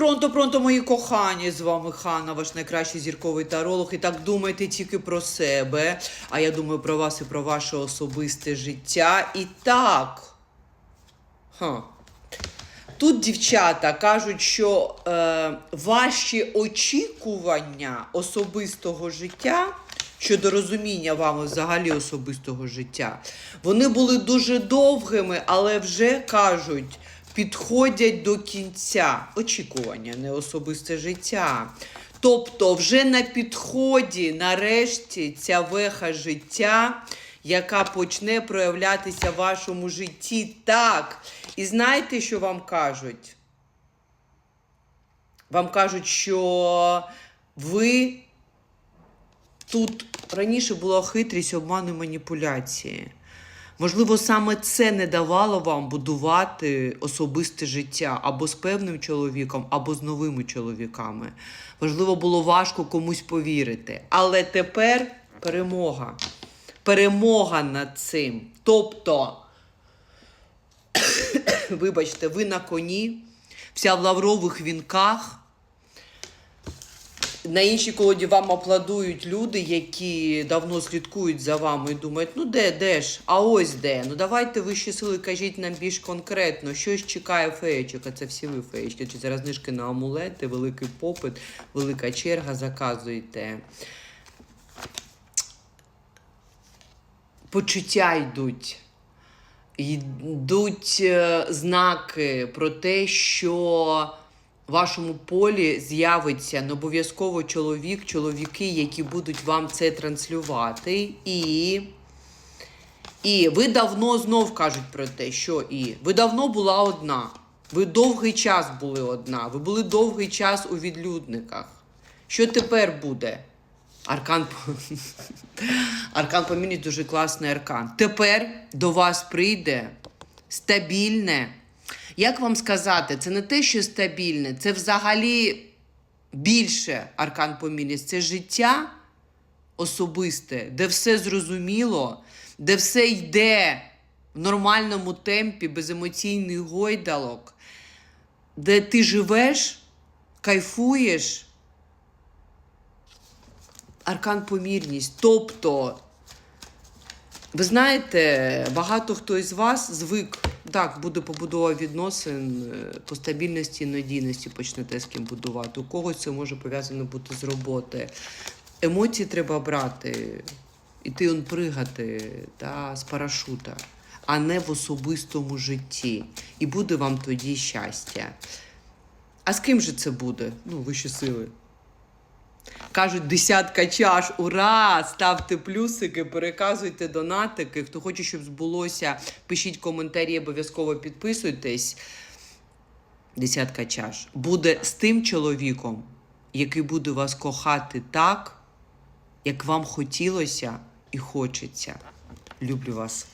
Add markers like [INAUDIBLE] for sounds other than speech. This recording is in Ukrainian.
Пронто, пронто, мої кохані, з вами Ханна, ваш найкращий зірковий таролог. І так думайте тільки про себе. А я думаю про вас і про ваше особисте життя. І так. Ха. Тут дівчата кажуть, що е, ваші очікування особистого життя щодо розуміння вами взагалі особистого життя, вони були дуже довгими, але вже кажуть, підходять до кінця. Очікування, не особисте життя. Тобто, вже на підході, нарешті, ця веха життя, яка почне проявлятися в вашому житті так. І знаєте, що вам кажуть? Вам кажуть, що ви тут раніше була хитрість, обман і маніпуляції. Можливо, саме це не давало вам будувати особисте життя або з певним чоловіком, або з новими чоловіками. Можливо, було важко комусь повірити. Але тепер перемога. Перемога над цим. Тобто, [COUGHS] вибачте, ви на коні, вся в лаврових вінках. На іншій колоді вам аплодують люди, які давно слідкують за вами і думають, ну де, де ж, а ось де. Ну давайте вищі сили, кажіть нам більш конкретно, що ж чекає феєчок, а це всі ви феєчки, чи зараз знижки на амулети, великий попит, велика черга, заказуйте. Почуття йдуть. Йдуть е, знаки про те, що в вашому полі з'явиться не обов'язково чоловік, чоловіки, які будуть вам це транслювати. І, і ви давно знов кажуть про те, що і ви давно була одна. Ви довгий час були одна. Ви були довгий час у відлюдниках. Що тепер буде? Аркан [LAUGHS] Аркан помінить дуже класний аркан. Тепер до вас прийде стабільне. Як вам сказати, це не те, що стабільне, це взагалі більше аркан помінець. Це життя особисте, де все зрозуміло, де все йде в нормальному темпі, без емоційних гойдалок, де ти живеш, кайфуєш. Аркан помірність. Тобто, ви знаєте, багато хто із вас звик, так, буде побудова відносин е, по стабільності і надійності почнете з ким будувати. У когось це може пов'язано бути з роботи. Емоції треба брати, іти он пригати та, з парашута, а не в особистому житті. І буде вам тоді щастя. А з ким же це буде? Ну, вищі сили. Кажуть, десятка чаш, ура! Ставте плюсики, переказуйте донатики. Хто хоче, щоб збулося, пишіть коментарі, обов'язково підписуйтесь. Десятка чаш. Буде з тим чоловіком, який буде вас кохати так, як вам хотілося і хочеться. Люблю вас.